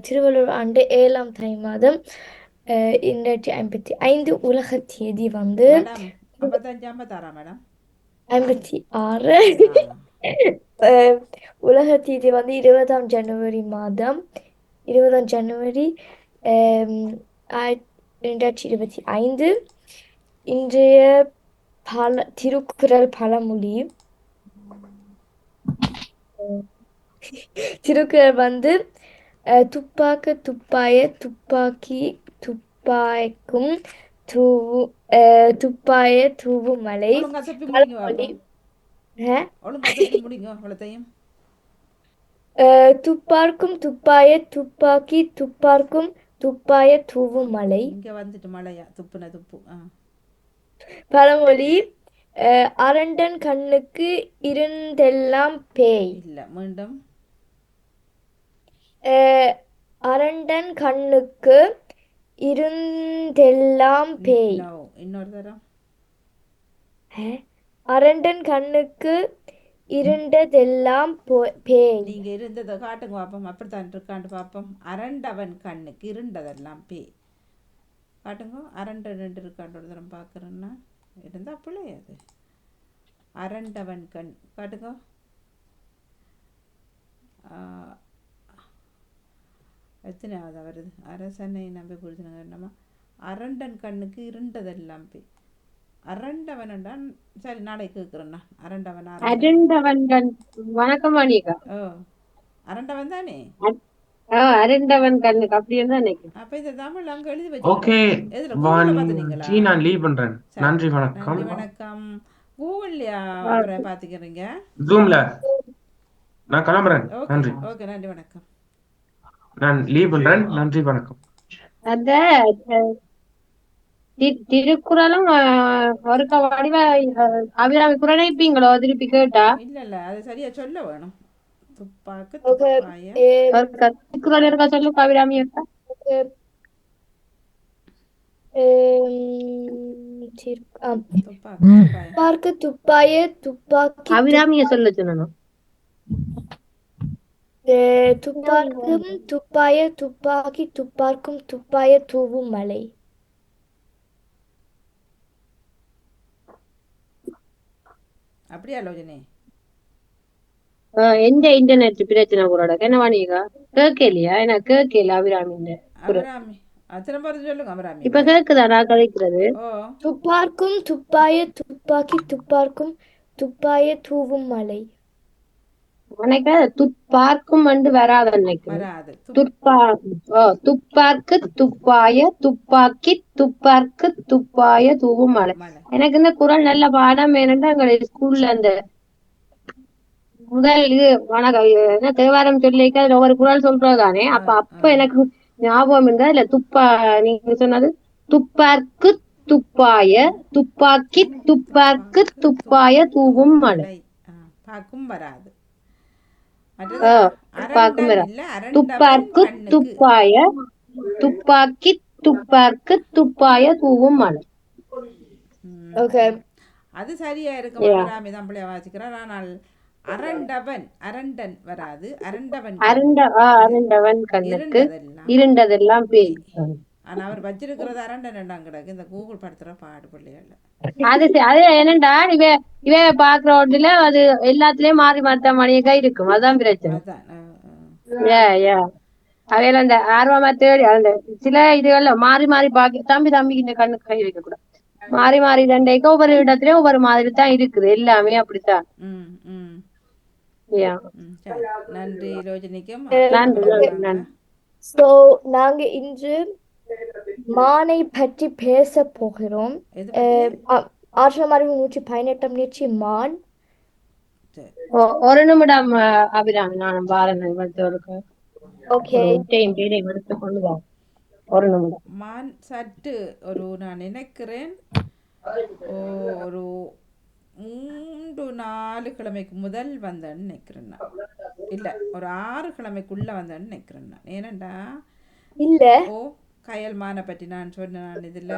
திருவள்ளுவர் ஆண்டு ஏழாம் தை மாதம் இரண்டாயிரத்தி ஐம்பத்தி ஐந்து உலக தேதி வந்து ஐம்பத்தி ஆறு. உலக தேதி வந்து இருபதாம் ஜனவரி மாதம். இருபதாம் ஜனவரி ரெண்டாயிரத்தி இருபத்தி ஐந்து. இன்றைய பல திருக்குறள் பழமொழி. திருக்குறள் வந்து துப்பாக்க துப்பாய துப்பாக்கி துப்பாய்க்கும் தூவு துப்பாய தூவும் மலை துப்பார்க்கும் துப்பாய துப்பாக்கி துப்பார்க்கும் துப்பாய தூவும் மலை இங்கே வந்துட்டு மழையா துப்புன துப்பு பழமொழி அரண்டன் கண்ணுக்கு இருந்தெல்லாம் பேய். இல்லை மீண்டும். அரண்டன் கண்ணுக்கு இருந்தெல்லாம் பேய். இன்னொரு தரம் அரண்டன் கண்ணுக்கு இருண்டதெல்லாம் பேய். நீங்கள் இருந்ததை காட்டுங்க பார்ப்போம் அப்படித்தான் இருக்காண்டு பார்ப்போம் அரண்டவன் கண்ணுக்கு இருண்டதெல்லாம் பே காட்டுங்க அரண்ட ரெண்டு இருக்காண்டு ஒரு தரம் பார்க்குறேன்னா இருந்தால் பிள்ளை அது? அரண்டவன் கண் காட்டுங்க. ஆ, எத்தனையாவது வருது அரசனை நம்பி புரிஞ்சுனுங்க என்னம்மா அரண்டன் கண்ணுக்கு இருண்டதெல்லாம் பே அரண்டவன்டா சரி நாளைக்கு கேட்குறேன் நான். அரண்டவன் அரண்டவன் வணக்கம் அனிகா ஓ அரண்டவன் தானே? அருண்டவன் கண்ணுக்கு அப்படின்னு தான் நினைக்கிறேன். அப்ப இந்த தமிழ் அங்க எழுதி ஓகே நான் லீவ் பண்றேன். நன்றி வணக்கம். நன்றி வணக்கம். கூகுள்லயா பாத்துக்கிறீங்க ஜூம்ல நான் கிளம்புறேன். ஓகே நன்றி. ஓகே நன்றி வணக்கம். நான் லீவ் பண்றேன் நன்றி வணக்கம். அந்த அஹ், தி- திருக்குறளும் ஒருக்க வடிவ அபிராமி குரணைப்பீங்களோ திருப்பி கேட்டா? இல்ல இல்ல அது சரியா சொல்ல வேணும். திருக்குறள் இருக்கா சொல்லு அபிராமி துப்பாய துப்பார்க்கு துப்பாய. துப்பாக்கி அபிராமிய சொல்ல சொல்லணும். துப்பார்க்கும் துப்பாய துப்பாக்கி துப்பார்க்கும் துப்பாய தூவும் மலை. அப்படியா லோஜனே அஹ், எந்த இன்டர்நெட் பிரச்சனை கூட என்ன நீக்கா கேட்கலையா எனக்கு கேட்கல அபிராமின்ற குரல் அபிராமி. அத்தனை பேர் சொல்லுங்க அபிராமி. இப்ப கேக்குதா நான் கதைக்கிறது துப்பார்க்கும் துப்பாய துப்பாக்கி துப்பார்க்கும் துப்பாய தூவும் மலை. உனக்கு துப்பார்க்கும் வந்து வராத துப் துப்பா துப்பார்க்கு துப்பாய துப்பாக்கி துப்பார்க்கு துப்பாய தூவும் மலை மலை எனக்கு இந்த குரல் நல்ல பாடம் வேணும்னா எங்க ஸ்கூல்ல அந்த முதல் இது வணக்கம். தேவாரம் சொல்லிக்க அதுல ஒவ்வொரு குரல் சொல்றதானே ஆ அப்ப அப்ப எனக்கு ஞாபகம் இருந்தா இல்ல துப்பா நீங்க சொன்னது? துப்பார்க்கு துப்பாய துப்பாக்கி துப்பார்க்கு துப்பாக்கு துப்பாய தூவும் ஆ, பாக்கும் வராது. கண்ணுக்கு. துப்பாய துப்பாக்கி துப்பார்க்கு துப்பாய தூவும் மலை ம், ஓகே அது சரியா இருக்கும் தான் பிள்ளைய வாசிக்கிறார் ஆனால் அரண்டவன் அரண்டன் வராது. அரண்டவன் அருண்ட அருண்டவன் கண்ணுக்கு இருண்டதெல்லாம். பேய் ஆனா அவர் வச்சிருக்கிறது அரண்டன் ரெண்டாம் கிடக்கு. இந்த கூகுள் படுத்துற பாடு பிள்ளைகள அது சரி, அது என்னண்டா? இவ இவ பாக்குறோட்ல அது எல்லாத்துலயும் மாறி மாத்த மணியக்கா இருக்கும். அதான் பிரச்சனை. ஏ ஏ அவையில அந்த ஆர்வமா தேடி அந்த சில இதுகள்ல மாறி மாறி பாக்க தம்பி தம்பி இந்த கண்ணுக்கு கை வைக்க கூடாது மாறி மாறி தண்டைக்கு ஒவ்வொரு இடத்துலயும் ஒவ்வொரு மாதிரி தான் இருக்குது. எல்லாமே அப்படித்தான். நன்றி ரோஜினிக்கும். நன்றி நன்றி. ஸோ நாங்க இன்று மானை பற்றி பேச போகிறோம். எது பற்றி? அஹ், ஆ- ஆற்றல் அறிவு நூற்றி பதினெட்டாம் நீச்சி மான். ஒரு நிமிடம் அபிராமி நானும் பாருங்க இவருக்கு ஓகே. ஒரு உட்டையும் பேரையும் எடுத்து கொண்டு வா. ஒரு நிமிடம். மான் சற்று ஒரு நான் நினைக்கிறேன். ஓ, ஒரு மூன்று நாலு கிழமைக்கு முதல் வந்தேன்னு நினைக்கிறேன் நான். இல்லை ஒரு ஆறு கிழமைக்குள்ள வந்தேன்னு நினைக்கிறேன் நான். ஏனண்டா? இல்ல. ஓ கயல் மானை பற்றி நான் சொன்னேன் நான் இதில்.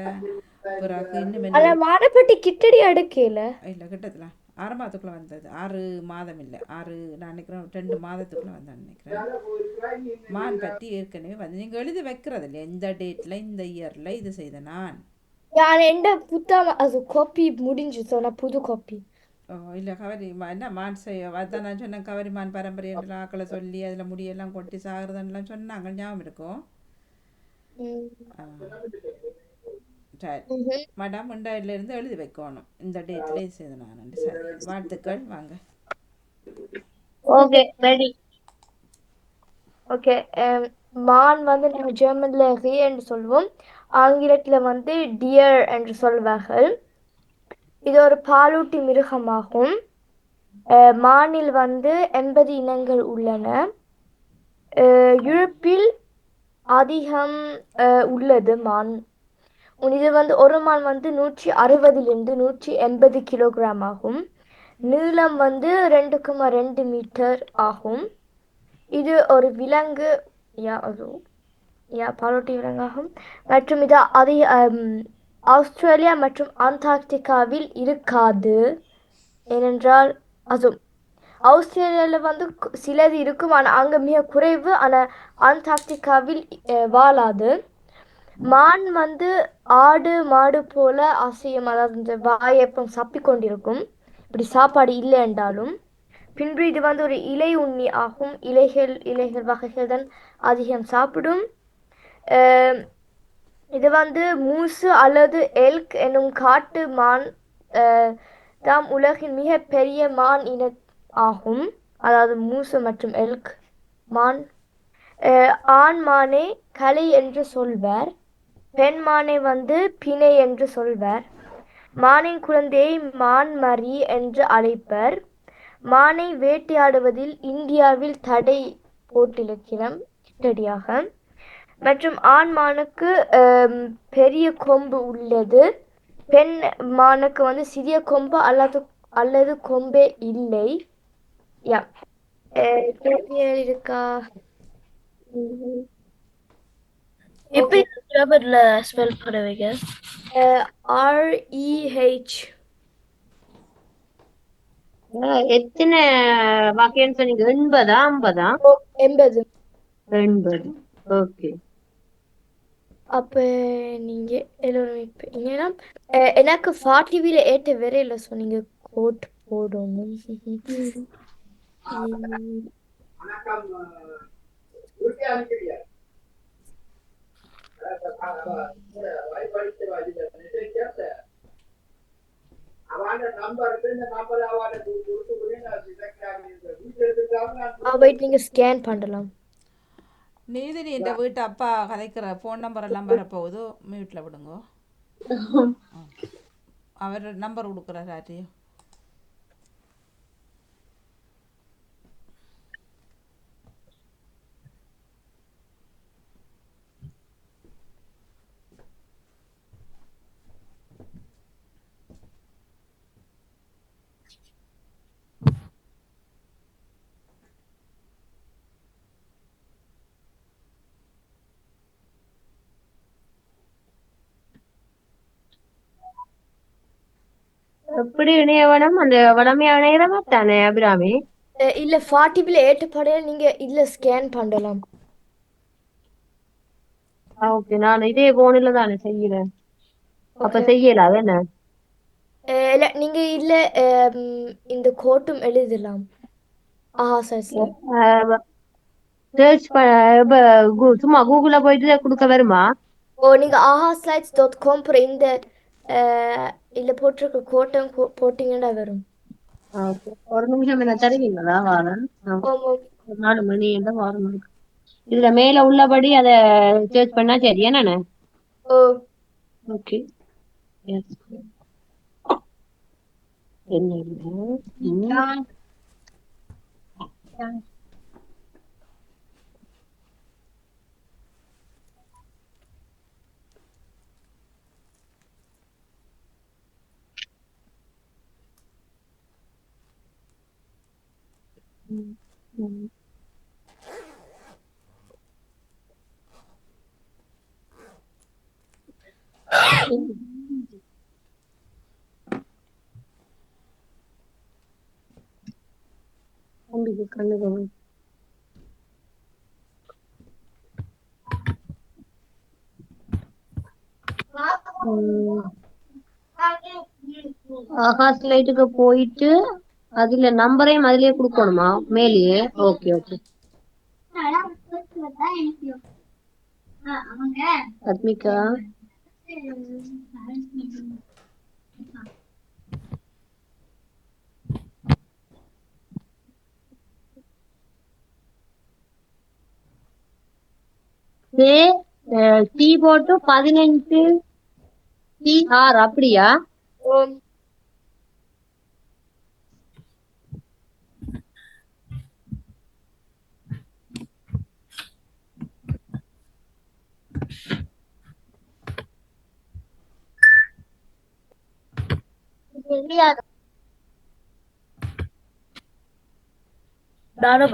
பிறகு இன்னும் ஆனா என்ன? மானை பற்றி கிட்டடி அடுக்கல? இல்லை கிட்டத்தில். ஆறு மாதத்துக்குள்ளே வந்தது. ஆறு மாதம் இல்லை. ஆறு நான் நினைக்கிறேன் ரெண்டு மாதத்துக்குள்ளே வந்தேன் நினைக்கிறேன். மான் பற்றி ஏற்கனவே வந்து. நீங்கள் எழுதி வைக்கிறது இல்லையா? இந்த டேட்டில் இந்த இயரில் இது செய்த நான். நான் எந்த புத்தகம் அது காப்பி முடிஞ்சு சொன்ன புது காப்பி ஓ இல்லை கவரி என்ன மான் செய்ய அதான் நான் சொன்னேன். கவரி மான் பரம்பரை ஆக்களை சொல்லி அதில் முடியெல்லாம் கொட்டி சாகுறதுன்னெலாம் சொன்னாங்க. ஞாபகம் இருக்கும் மேடம் இருந்து எழுதி வைக்கணும். இந்த டேட்ல செய்து நான் சரி. வாழ்த்துக்கள் வாங்க. Okay ready. ஓகே மான் வந்து நம்ம ஜெர்மன்ல ரே என்று சொல்வோம். ஆங்கிலத்தில் வந்து டியர் என்று சொல்வார்கள். இது ஒரு பாலூட்டி மிருகமாகும். அஹ், மானில் வந்து எண்பது இனங்கள் உள்ளன. அஹ், யூரோப்பில் அதிகம் உள்ளது மான். இது வந்து ஒரு மான் வந்து நூற்றி அறுபதுலேருந்து நூற்றி எண்பது கிலோகிராம் ஆகும். நீளம் வந்து ரெண்டு கமா ரெண்டு மீட்டர் ஆகும். இது ஒரு விலங்கு யா அதுவும் யா பாலோட்டி விலங்காகும். மற்றும் இது அதிக ஆஸ்திரேலியா மற்றும் அண்டார்டிகாவில் இருக்காது. ஏனென்றால் அதுவும் ஆஸ்திரேலியாவில் வந்து சிலது இருக்கும். ஆனால் அங்கே மிக குறைவு. ஆனால் அண்டார்டிகாவில் வாழாது. மான் வந்து ஆடு மாடு போல அசையும். அதாவது இந்த வாயப்பம் சப்பி கொண்டிருக்கும். இப்படி சாப்பாடு இல்லை என்றாலும். பின்பு இது வந்து ஒரு இலை உண்ணி ஆகும். இலைகள் இலைகள் வகைகள் தான் அதிகம் சாப்பிடும். இது வந்து மூசு அல்லது எல்க் என்னும் காட்டு மான் தாம் உலகின் மிக பெரிய மான் இன ஆகும். அதாவது மூசு மற்றும் எல்க் மான். ஆண் மானே கலை என்று சொல்வர். பெண் மானை வந்து பிணை என்று சொல்வர். மானின் குழந்தையை மான்மரி என்று அழைப்பர். மானை வேட்டையாடுவதில் இந்தியாவில் தடை போட்டிருக்கிறோம் ரெடியாக மற்றும் ஆண் மானுக்கு பெரிய கொம்பு உள்ளது. பெண் மானுக்கு வந்து சிறிய கொம்பு அல்லது அல்லது கொம்பே இல்லை. யா கேள்விகள் இருக்கா எப்படி ரப்பர்ல ஸ்பெல் பண்ணுவீங்க ஆர்இஹெச் எத்தனை வாக்கியம் சொன்னீங்க? எண்பதா ஐம்பதா? எண்பது. எண்பது. ஓகே. அப்போ நீங்கள் எல்லோரும் அஹ், எனக்கு ஃபார்ட்டி வீல ஏற்ற வரையில சொன்னீங்க. கோட் போடணும். வெயிட் நீங்கள் ஸ்கேன் பண்ணலாம். நீதினி இந்த வீட்டு அப்பா கதைக்கிற ஃபோன் நம்பர் எல்லாம் வரப்போகுது மியூட்டில் விடுங்க. அவர் நம்பர் கொடுக்குறாரு வேணும் அந்த வளமையா இணையிற மாதிரி தானே அபிராமி? இல்ல ஃபார்ட்டி வீல ஏற்ற படையில நீங்கள் இதில் ஸ்கேன் பண்ணலாம். ஓகே. நான் இதே போனில தானே செய்யறேன். அப்ப செய்யல? என்ன? இல்ல நீங்கள் இல்லை இந்த கோட்டும் எழுதலாம். ஆஹா சார் சார். சர்ச் சும்மா கூகுள்ல போயிட்டு கொடுக்க வருமா? ஓ நீங்கள் ஆஹா ஸ்லைட்ஸ் டாட் காம் இந்த இதில் போட்டிருக்க கோட்டம் போ- போட்டிங்கன்னா வரும் ஒரு நிமிஷம் என்ன தருவீங்களா வாரன் நாலு மணி எந்த வாரம் இதுல மேல உள்ளபடி அத சர்ச் பண்ணா சரி என்னண்ணே ஓ ஓகே என்ன ம். ம். ம். உம், ஆகாஷ் லைட்டுக்கு போயிட்டு அதுல நம்பரையும் அதுலயே கொடுக்கணுமா? மேலேயே? Okay okay. பத்மிகா ஏ டீ போட்டு பதினஞ்சு டீ ஆர் அப்படியா? ஓம். நானும்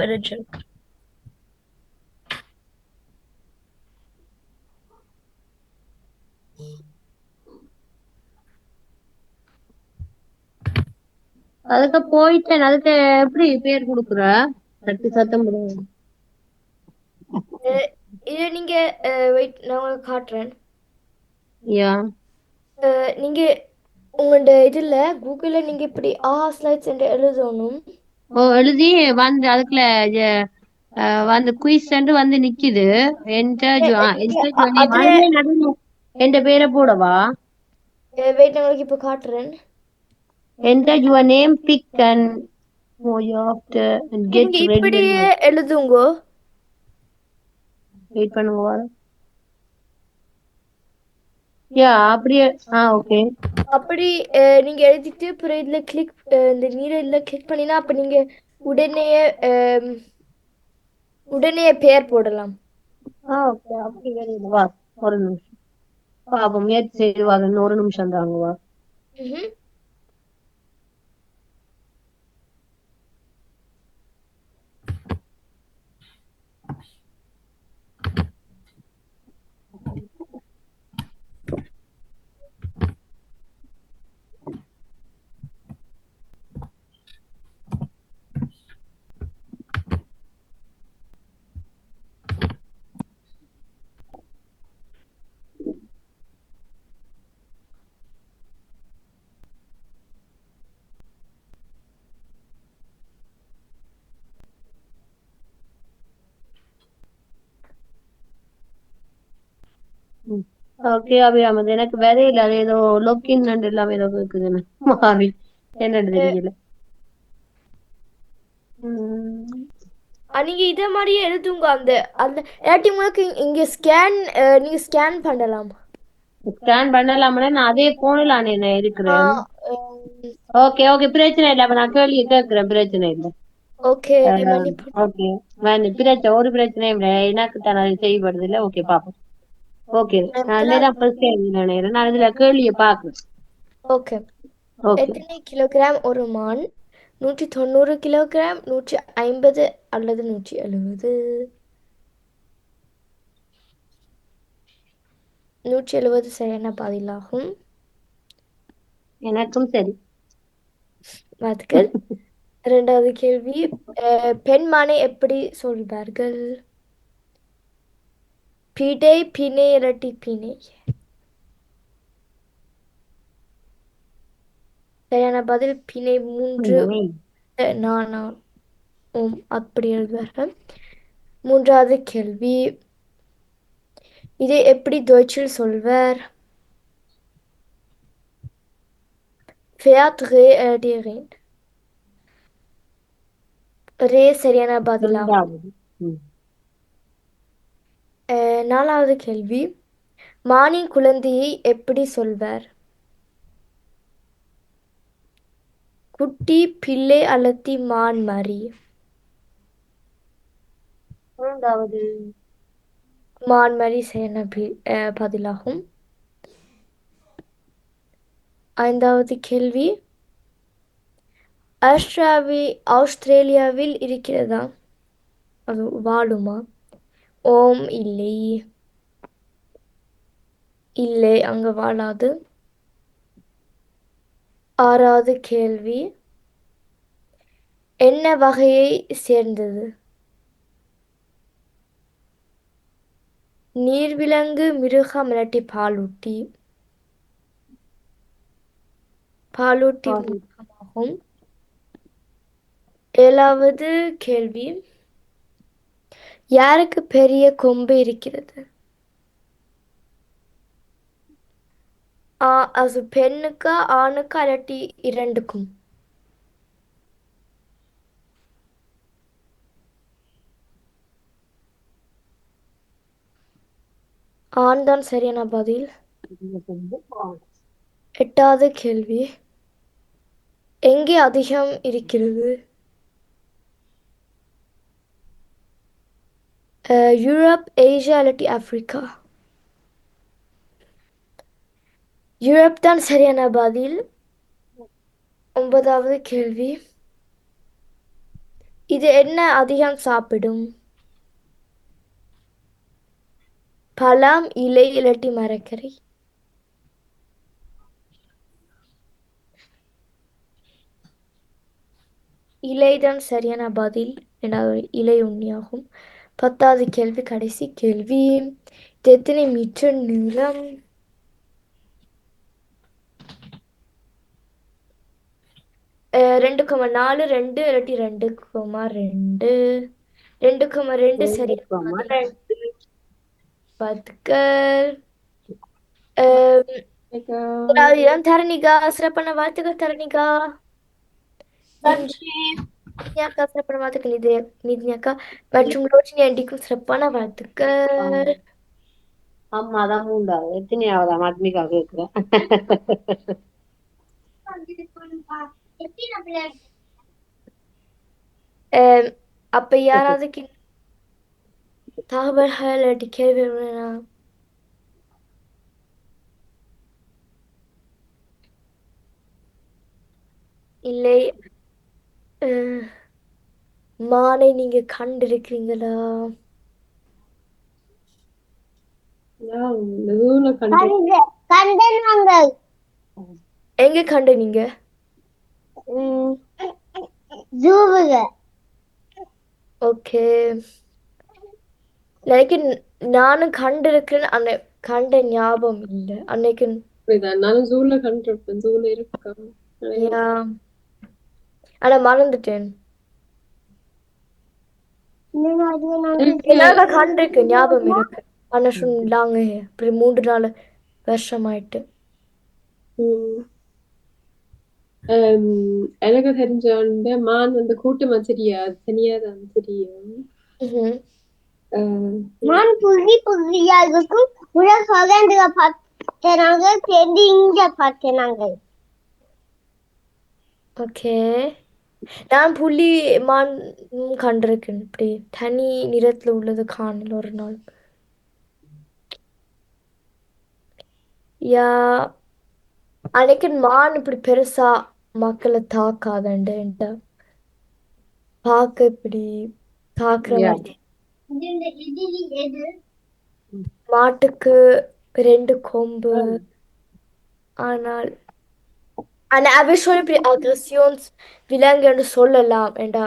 அதுக்கு போயிட்டேன். அதுக்கு எப்படி பேர் கொடுக்குற? தட்டு சத்தம் போடுங்க. இது நீங்க வெயிட் நான் உங்களுக்கு காட்டுறேன். யா? நீங்க உங்களோட இதுல கூகுள்ல நீங்க இப்படி ஆ ஸ்லைட்ஸ் என்று எழுதணும். ஓ எழுதி வந்து அதுக்குள்ள வந்து குயிஸ் வந்து நிக்குது. என்டர் ஜோ- ஆ, enter your name. அதுல- அதுல நடுவுல என் பேரை போடவா? வெயிட் உங்களுக்கு இப்போ காட்டுறேன். Enter your name pick and you have to get நீங்க ready இப்படியே எழுதுங்க. வெயிட் பண்ணுங்க வாரம். யா அப்படியே ஆ ஓகே அப்படி நீங்க எழுதிட்டு அப்புறம் இதுல கிளிக் இந்த நீல இதுல கிளிக் பண்ணினா அப்ப நீங்க உடனே உடனே பெயர் போடலாம். ஆ ஓகே அப்படி வேணும் வா ஒரு நிமிஷம். பாப்போம் முயற்சி இன்னும் ஒரு நிமிஷம் தாங்க வா ம்ஹும். ஓகே அபிராம் அது எனக்கு வேற இல்ல. அது ஏதோ லொக்கின் இல்லாம ஏதோ இருக்குதுன்னு மாறி. என்னன்னு தெரியல நீங்க இதே மாதிரியே எழுதுங்க. அந்த அந்த இல்லாட்டி உங்களுக்கு இங்க- ஸ்கேன் நீங்க ஸ்கேன் பண்ணலாம். ஸ்கேன் பண்ணலாம்னா நான் அதே போன்ல நான் இருக்கிறேன் ஓகே ஓகே பிரச்சனை இல்ல. நான் கேள்வி கேட்கிறேன். பிரச்சனை இல்ல. ஓகே ஓகே பிரச்சனை ஒரு பிரச்சனையும் இல்ல. எனக்கு தான் செய்யப்படுது இல்ல. ஓகே பாப்போம். ஓகே ஃபர்ஸ்ட் நினைக்கிறேன் நான் இதுல கேள்வியை பாக்குறேன் ஓகே ஓகே எத்தனை கிலோகிராம் ஒரு மான் நூற்றி தொண்ணூறு கிலோகிராம் நூற்றி ஐம்பது அல்லது நூற்றி எழுபது நூற்றி எழுபது சரியான பதிலாகும் எனக்கும் சரி வாழ்த்துக்கள் இரண்டாவது கேள்வி பெண் மானை எப்படி சொல்வார்கள் பிடை பிணை இரட்டி பிணை. சரியான பதில் பிணை மூன்று. நான் ஓம் அப்படி எழுதுவார்கள். மூன்றாவது கேள்வி. இதை எப்படி deutschiல் சொல்வர்? Fährt äh, die? ரே சரியான பதிலாகும் நாலாவது கேள்வி. மானின் குழந்தையை எப்படி சொல்வர்? குட்டி பிள்ளை அல்லத்தி மான் மரி மூன்றாவது. மான் மரி சரியான பி- அஹ், பதிலாகும். ஐந்தாவது கேள்வி. ஆஸ்திராவி ஆஸ்திரேலியாவில் இருக்கிறதா? அது வாழுமா? ஓம் இல்லை. இல்லை அங்க வாழாது. ஆறாவது கேள்வி. என்ன வகையை சேர்ந்தது? நீர்விலங்கு மிருகம் இல்லாட்டி பாலூட்டி. பாலூட்டி பாலூட்டி. மிருகமாகும். ஏழாவது கேள்வி. யாருக்கு பெரிய கொம்பு இருக்கிறது? ஆ அது பெண்ணுக்கா ஆணுக்கா அல்லாட்டி இரண்டுக்கும்? ஆண் தான் சரியான பதில். எட்டாவது கேள்வி. எங்கே அதிகம் இருக்கிறது? அஹ், யூரோப் ஏசியா இல்லாட்டி ஆப்பிரிக்கா யூரோப் தான் சரியான பதில். ஒன்பதாவது கேள்வி. இது என்ன அதிகம் சாப்பிடும்? பழம் இலை இலட்டி மரக்கறி? இலைதான் சரியான பதில். ரெண்டாவது இலை உண்ணியாகும் பத்தாவது கேள்வி கடைசி கேள்வி. இது எத்தனை மீட்டர் நீளம்? ரெண்டு கமா நாலு ரெண்டு இல்லாட்டி ரெண்டு கமா ரெண்டு. ரெண்டு கமா ரெண்டு முதலாவது இடம் தரணிகா சிறப்பான வாழ்த்துக்கள் தரணிகா. நன்றி. நித்யாக்கா சிறப்பான வாழ்த்துக்கள் நிதி நித்யாக்கா மற்றும் ரோஷினி ஆண்டிக்கும் சிறப்பான வாழ்த்துக்கள் அம்மா தான் மூன்றாவது எத்தனையாவதா ஆத்மிகா கேட்கிறேன் அஹ், அப்ப யாராவது கி- தகவல்கள் இல்லாட்டி கேள்வி வேணும்னா இல்லை அஹ், மானை நீங்க கண்டிருக்கிறீங்களா? எங்க கண்டு நீங்க? ஓகே. எனக்கு நானும் கண்டிருக்கிறேன் அந்த கண்ட ஞாபகம் இல்லை. அன்னைக்கு நானும் ஜூல கண்டிருப்பேன் ஜூல இருக்கேன் யா. ஆனா மறந்துட்டேன். என்னால கண்டிருக்கு ஞாபகம் இருக்கு. ஆனா சொன்னாங்க இப்படி மூன்று நாலு வருஷமாயிட்டு. ம். ஆம், எனக்கு தெரிஞ்ச வந்து மான் வந்து கூட்டமா தெரியாது தனியாதான் தெரியும். நான் புள்ளி புள்ளியா இருக்கும். உலக சுதந்திர பார்த்தனாங்க இங்க பார்த்தனாங்க ஓகே. நான் புள்ளி மான் கண்டிருக்கேன். இப்படி தனி நிறத்துல உள்ளது காணல ஒரு நாள். யா அன்னைக்கு மான் இப்படி பெருசா மக்களை தாக்காதண்டு பார்க்க இப்படி தாக்குற மாட்டுக்கு ரெண்டு கொம்பு. ஆனால் ஆனா அவை அக்ரஸியோன்ஸ் விலங்குன்னு சொல்லலாம் ஏண்டா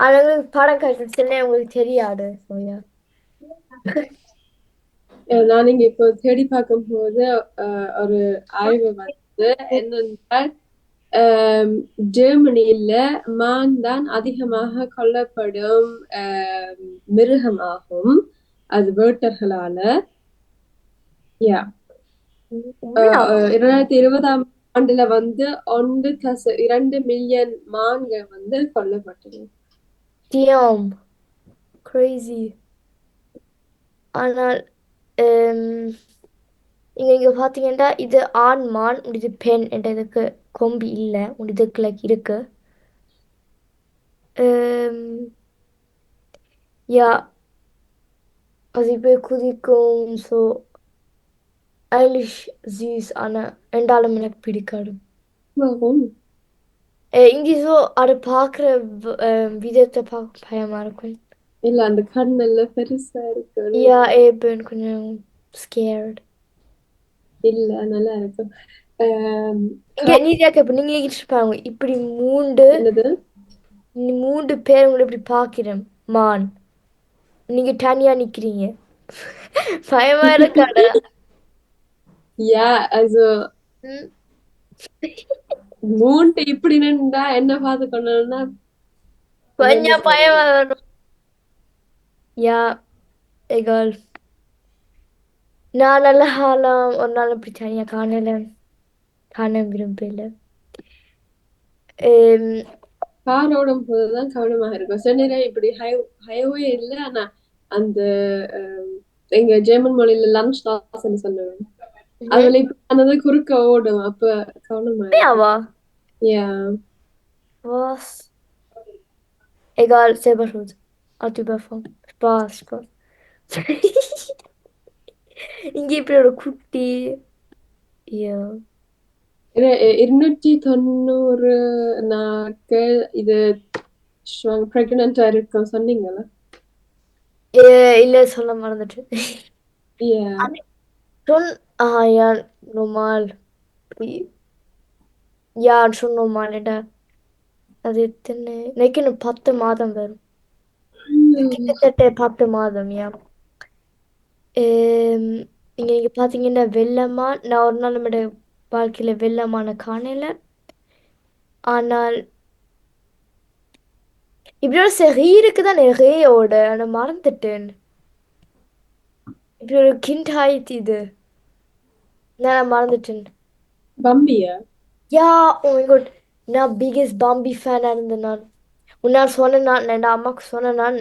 ஆனால் படம் காட்டுச்சுன்னா உங்களுக்கு தெரியாது சோயா நான் இங்க இப்போ தேடி பார்க்கும்போது ஆஹ், ஒரு ஆய்வு வந்து என்னென்றால் ஜெர்மனியில மான் தான் அதிகமாக கொல்லப்படும் மிருகமாகும். அது வேட்டர்களால. யா இரண்டாயிரத்தி இருபதாம் ஆண்டுல வந்து ஒன்று தச இரண்டு மில்லியன் மான்கள் வந்து கொல்லப்பட்டன Damn. Crazy. ஆனால் ஹம், இங்க இங்க பாத்தீங்கன்னா இது ஆண் மான் இது பெண் என்ற இதுக்கு கொம்பு இல்லை இதுக்கு லைக் இருக்கு யா அது இப்போ குதிக்கும் ஸோ ஐலிஷ் ஜீஸ் ஆனால் ரெண்டாலும் எனக்கு பிடிக்காது வாவும். அஹ் இங்கே ஸோ அதை பார்க்குற விதத்தை பார்க்க பயமா இருக்கும் இல்ல அந்த கண் எல்லாம் பெருசா இருக்கு யா ஏபன் கொஞ்சம் ஸ்கேர்ட் இல்ல நல்லா இருக்கும் ஆம், இங்க நீதியா கேப்ப நீங்க இருப்பாங்க இப்படி மூண்டு என்னது நீ மூன்று பேர் உங்களை இப்படி பார்க்கிறேன் மான் நீங்க தனியா நிக்கிறீங்க பயமா இருக்காடா Ja, also ம். மூன்ட்டு இப்படி நின்றா என்ன பார்த்து கொண்டா கொஞ்சம் பயமா வரும்? யா egal நான் நல்ல காலம் ஒரு நாள் இப்படி தனியா காணல. காண விரும்பல கார் ஓடும் போதுதான் கவனமா இருக்கும். சில நேரம் இப்படி ஹை ஹைவே இல்ல ஆனா அந்த எங்க ஜெர்மன் மொழியில லஞ்ச் லாஸ்ன்னு சொல்லுவேன் அதுல இப்ப ஆனது குறுக்க ஓடும் அப்ப கவனமா யா Was? Egal, selber schuld. Alt überfahren. Spaß, Spaß. இங்கே இப்படி ஒரு குட்டி. இருநூற்றி தொண்ணூறு நாட்கள் இது பிரெக்னண்டா இருக்கும் சொன்னீங்களா இல்ல சொல்ல மறந்துட்டு ah ja normal. Wie- ja schon normal இல்லடா அது எத்தனை எனக்கு இன்னும் பத்து மாதம் வரும் கிட்டத்தட்ட பத்து மாதம் யா ஏம், இங்க நீங்க பாத்தீங்கன்னா வெள்ளமா நான் ஒரு நாள் நம்மளோட வாழ்க்கையில வெள்ளமான காணல ஆனால் இப்படி ஒரு செரி இருக்குதான் நிறையோட நான் மறந்துட்டேன் இப்படி ஒரு கிண்டாயித் இது நான் மறந்துட்டேன். பம்பியா? யா ஓ மை காட் நான் பிகெஸ்ட் பாம்பி ஃபேனாக இருந்தேன் நான். உன்னால் சொன்னேன் நான் என் அம்மாவுக்கு சொன்னேன் நான்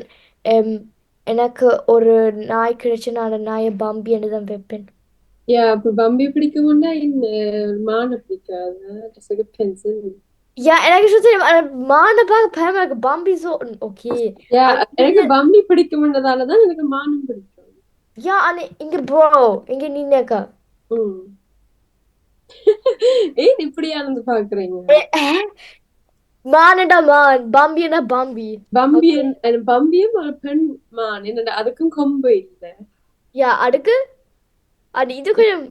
எனக்கு ஒரு நாய் கிடைச்சு நான் நாயை பாம்பி என்று தான் வைப்பேன். யா அப்ப பம்பி பிடிக்கும்னா இந்த மானை பிடிக்காது. Ja, எனக்கு ஆனா மானை பார்க்க பயமா இருக்கு. Bambi so okay. யா எனக்கு பம்பி பிடிக்கும்ன்றதாலதான் எனக்கு மானும் பிடிக்கும். ja ஆனா இங்க bro இங்க நின்னேக்கா. ஏன் இப்படியா இருந்து பாக்குறீங்க? மானடா மான் பாம்பினா பாம்பி. Bambi Okay. என்- பம்பியும் ஒரு பெண் மான். என்னடா அதுக்கும் கொம்பு இல்ல. Ja, அடுக்கு? அது இது கொஞ்சம்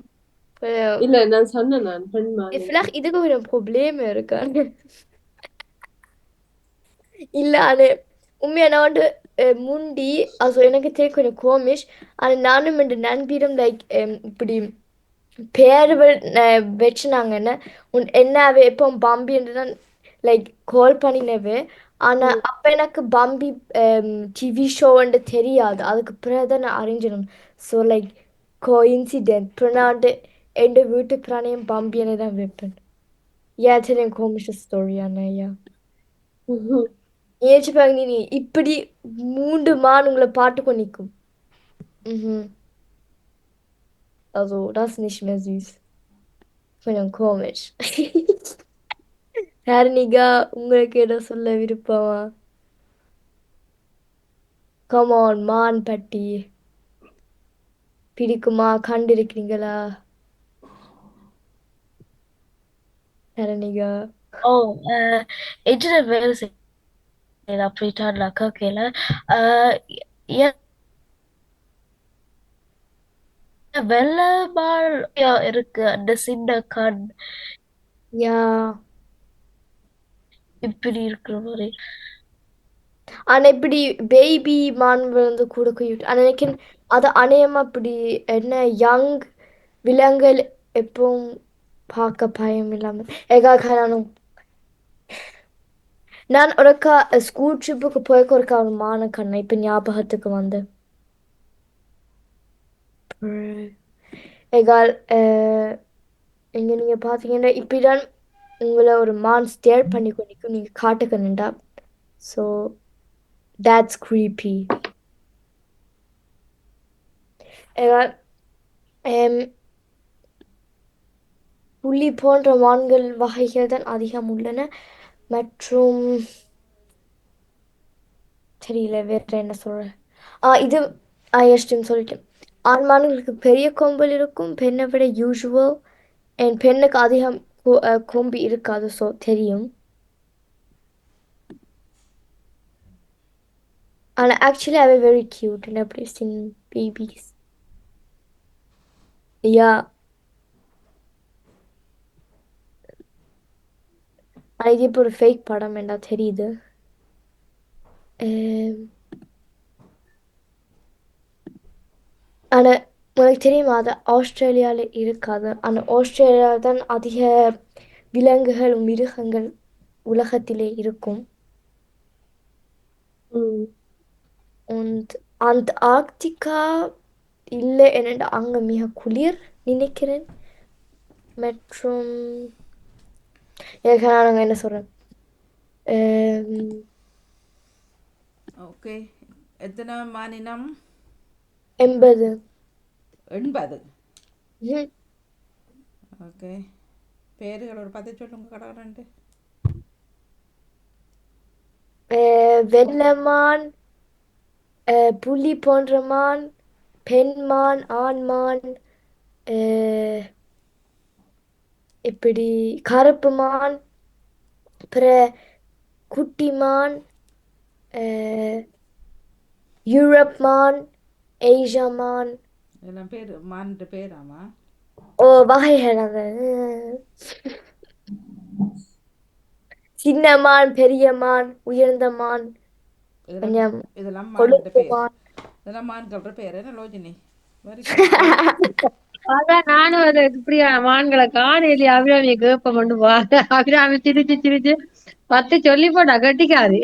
இல்ல நான் சொன்னேன் நான் பெண் மான். vielleicht இதுக்கு கொஞ்சம் ப்ராப்ளம் இருக்கான்னு இல்ல அது உண்மையா நான் வந்து முந்தி also எனக்கு தெரியும் கொஞ்சம் கோமிஷ். ஆனா நானும் இந்த நண்பியும் லைக் இப்படி பேர் வச்சுனாங்கன்னு. உன் என்னாவே எப்போ பம்பி என்று தான் லைக் கால் பண்ணினவே. ஆனா அப்ப எனக்கு பம்பி டிவி ஷோன்னு தெரியாது. அதுக்கு பிறகு தான் நான் அறிஞ்சிடும் ஸோ லைக் அப்புறம் நான் வந்து என் வீட்டு பிராணியும் பம்பின்னு தான் வைப்பேன். ஏன் தெரியும்? கோமிஷ ஸ்டோரியான ஐயா. ஏச்சு பாருங்க நீ இப்படி மூன்று மான் உங்களை பாட்டுக்கு நிற்கும் Mhm. Also, das ist nicht mehr süß. கொஞ்சம் komisch. ஹரிணிகா உங்களுக்கு ஏதோ சொல்ல விருப்பமா கமான் மான் பட்டி பிடிக்குமா கண்டிருக்கிறீங்களா ஹரணிகா ஓ அஹ், வேலை செய்யலாம் அப்படின்ட்டு கேட்கல அஹ், ஏன் வெள்ளை பால் இருக்கு அந்த சின்ன கண். யா. இப்படி இருக்கிற மாதிரி. ஆனா இப்படி பேபி மான் வந்து கூட கியூட். ஆனா எனக்கு அது அநேகமா இப்படி என்ன யங் விலங்குகள் எப்பவும் பார்க்க பயம் இல்லாம. ஏகாக்கானும் நான் ஒருக்கா ஸ்கூல் ட்ரிப்புக்கு போய்க்க ஒருக்கா ஒரு மான கண்ணை இப்ப ஞாபகத்துக்கு வந்து எகால் eh, இங்க நீங்க பாத்தீங்கன்னா இப்படிதான் உங்களை ஒரு மான் ஸ்டேர் பண்ணி கொண்டிருக்கும் நீங்க காட்டுக்கு நின்றா. ஸோ that's க்ரீப்பி எகால் புள்ளி போன்ற மான்கள் வகைகள் தான் அதிகம் உள்ளன. மற்றும் தெரியல வேற என்ன சொல்றேன் ஆ இது ஆ எஸ்டின்னு சொல்லிட்டேன். ஆண் மான்களுக்கு பெரிய கொம்பல் இருக்கும். பெண்ணை விட யூஷுவல் என் பெண்ணுக்கு அதிகம் கொ- அஹ் கொம்பு இருக்காது. ஸோ தெரியும். ஆனால் actually I very cute and அப்படி seen babies. யா ஆனால் இது இப்போ ஒரு ஃபேக் படம் என்ன தெரியுது? அஹ், ஆனா உனக்கு தெரியுமா அது ஆஸ்திரேலியாவில் இருக்காது. ஆனால் ஆஸ்திரேலியாவில் தான் அதிக விலங்குகள் மிருகங்கள் உலகத்திலே இருக்கும். ம். und Antarktika இல்லை என்னடா அங்கே மிக குளிர் நினைக்கிறேன். மற்றும் எனக்கு நான் என்ன சொல்கிறேன் ஓகே. எத்தனை மாநிலம்? எண்பது. எண்பது. ஓகே. பேருகள் ஒரு பத்து சொல்லுங்க கடவுளன்ட்டு அஹ், வெள்ளமான் புலி போன்ற மான் பெண்மான் ஆண்மான் இப்படி கருப்பு மான் அப்புறம் குட்டி மான் அஹ், யூரோப் மான் ஏசியா மான் இதெல்லாம் பேர் மான்ட்டு பேராமா? ஓ வகைகள் அது சின்ன மான் பெரிய மான் உயர்ந்த மான். இதெல்லாம் கொஞ்சம் இதெல்லாம் கொழுப்பு பேர். மான். இதெல்லாம் மான்கள்ற பேர். என்ன லோஜினி அதான் நானும் அது இப்படியா மான்களை காணையில அபிராமியை கேப்ப கொண்டு போவாங்க அபிராமி சிரிச்சு சிரிச்சு பத்து சொல்லி போட்டா கட்டிக்காது.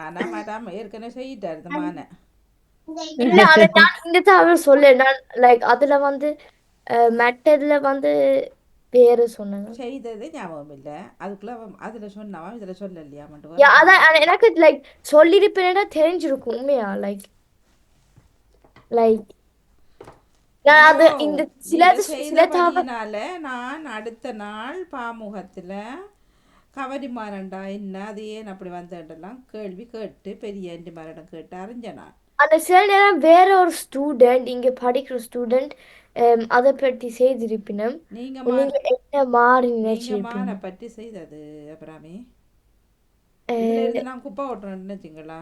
ஆனால் மேடம் ஏற்கனவே செய்யிட்டார் மானை. இல்ல அது நான் இந்த தகவல் சொல்ல நான் லைக் அதுல வந்து மெட்டர்ல வந்து பேரு சொன்னேன். செய்தது ஞாபகம் இல்லை. அதுக்குள்ள அதில் சொன்னவா இதில் சொல்லலையா? மட்டும் யா, அதான் எனக்கு லைக் சொல்லிருப்பேன்னா தெரிஞ்சிருக்கும் உண்மையா? லைக் லைக் நான் அது இந்த சில சில தகவல் செய்தபடியினால நான் அடுத்த நாள் பாமுகத்தில் கவரி மாரண்டா என்ன அது ஏன் அப்படி வந்தேன்டெல்லாம் கேள்வி கேட்டு பெரிய எண்டி மாரிடம் கேட்டு அறிஞ்சேன் நான். அந்த சில நேரம் வேற ஒரு ஸ்டூடெண்ட் இங்க படிக்கிற ஸ்டூடெண்ட் அதை பற்றி செய்திருப்பினும் நீங்க நீங்க என்ன மாறி நினைச்சிருப்பீங்க மானை பற்றி செய்தது அப்புறமே நான் குப்பை ஓட்டுறேன்னு நினைச்சிங்களா?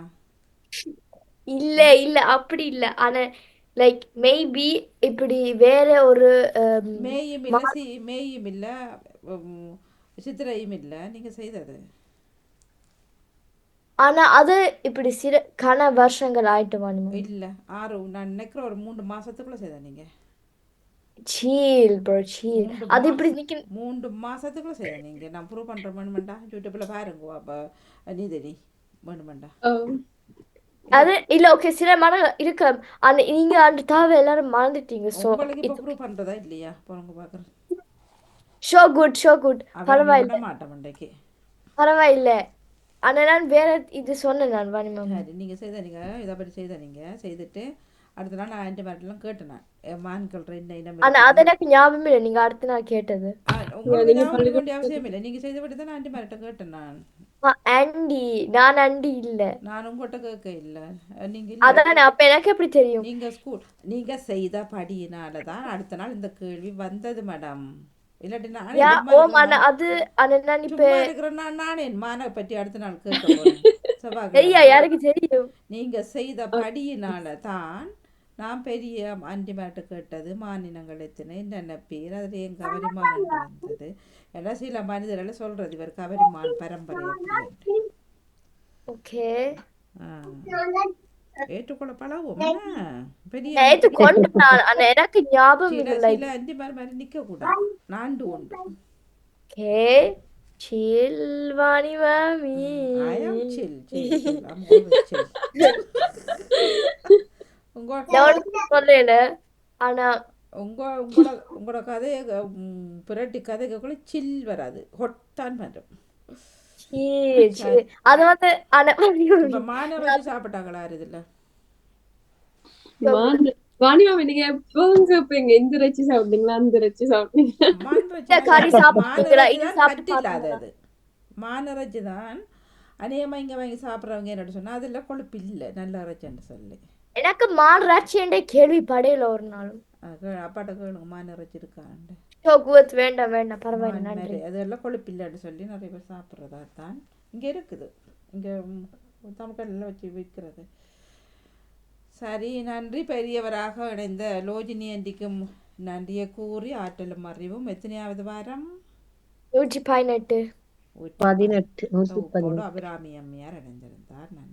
இல்ல இல்ல அப்படி இல்ல. ஆனா லைக் மேபி இப்படி வேற ஒரு um, மேயும் இல்லை மேயும் இல்லை சித்திரையும் இல்லை நீங்க செய்தது. ஆனா அது இப்படி சில கன வருஷங்கள் ஆயிட்டு வேணுமா இல்லை ஆறு நான் நினைக்கிற ஒரு மூன்று மாசத்துக்குள்ள செய்த நீங்க. சீல் ப்ரோ சீல் அது இப்படி நிக்க மூன்று மாசத்துக்குள்ள செய்த நீங்க. நான் ப்ரூவ் பண்ற வேணுமெண்டா? யூடியூப்ல பாருங்க அப்ப நீதடி வேணுமெண்டா. அது இல்ல ஓகே சில மரம் இருக்கு. ஆனா நீங்க அந்த தகவல் எல்லாரும் மறந்துட்டீங்க சோ ப்ரூவ் பண்றதா இல்லையா? போறவங்க பாக்குறேன் ஷோ குட் ஷோ குட் பரவாயில்ல. பரவாயில்ல. ஆனா நான் வேற இது சொன்னேன் நான் வாணிமா சரி நீங்க செய்த இதை பற்றி செய்த நீங்க செய்துட்டு அடுத்த நாள் நான் ஆன்டி மேட்டெல்லாம் கேட்டேன் நான். என் மான்கள் ரெண்டு இனம் ஆனா அது எனக்கு ஞாபகம் இல்லை. நீங்க அடுத்த நாள் கேட்டது. உங்களுக்கு வேண்டிய அவசியம் இல்லை. நீங்க செய்தபடி தான் ஆன்டி மேட்ட கேட்டேன் நான். ஆண்டி நான் ஆண்டி இல்ல. நான் உங்கள்கிட்ட கேட்க இல்லை. நீங்க. அதானே அப்ப எனக்கு எப்படி தெரியும்? நீங்க ஸ்கூல் நீங்க செய்த படியினால தான் அடுத்த நாள் இந்த கேள்வி வந்தது மேடம். நான்? அது நான் இப்ப நான் நானே மானை பற்றி அடுத்த கேட்க தெரியும் நீங்க செய்த படியினால தான் நான் பெரிய அண்டிமாட்டு கேட்டது மானினங்கள் எத்தனை என்னென்ன பேர் அதில் என் கவரிமான் வந்தது எல்லாம் சில மனிதர்கள் சொல்றது இவர் கவரிமான் பரம்பரை. ஓகே. ஏற்றுக்கொள்ள பழகும்? பெரிய நேத்து கொண்டு நான் ஆனா எனக்கு ஞாபகம் இல்லை சில அண்டிமார் மாதிரி நிக்க கூடாது நாண்டு உண்டு ஓகே சில் வாணி மாமி I am chill, chill, chill. I'm always chill. ஆனா உங்க உங்களோட உங்களோட கதையை ம், புரட்டி கதைக்குள்ள சில் வராது ஹொட்டான் வரும். அது வந்து வச்சு சாப்பிட்டாங்களா இதுல? வாணிமாமி நீங்க எப்பவும் கேட்பீங்க இந்த இறைச்சி சாப்பிட்டீங்களா அந்த இறைச்சி சாப்பிட்டீங்களா மான் இந்த கறி சாப்பிட்டீங்களா? இது தான் சாப்பிட்டு இல்லாதது மான் இறைச்சி தான் அநேகமா இங்க வாங்கி சாப்பிட்றவங்க என்ன சொன்னா அதுல கொழுப்பு இல்லை நல்ல இறைச்சின்னு சொல்லி. எனக்கு மான் ராட்சியண்டே கேள்விப்படையில ஒரு நாளும். அப்பாட்ட கேளுங்க மான் இறைச்சி இருக்காண்டு சோகுவத் வேண்டாம் வேண்டாம் பரவாயில்ல நன்றி. அதெல்லாம் கொழுப்பு இல்லைன்னு சொல்லி நிறைய பேர் சாப்பிட்றதா தான் இங்க இருக்குது. இங்க தமிழ்கடலில் வச்சு விற்கிறது. சரி நன்றி பெரியவராக இணைந்த லோஜினி ஆண்டிக்கும் நன்றியை கூறி ஆற்றலும் அறிவும். எத்தனையாவது வாரம்? நூற்றி பதினெட்டு. பதினெட்டு. அபிராமி அம்மையார் இணைந்திருந்தார். நன்றி.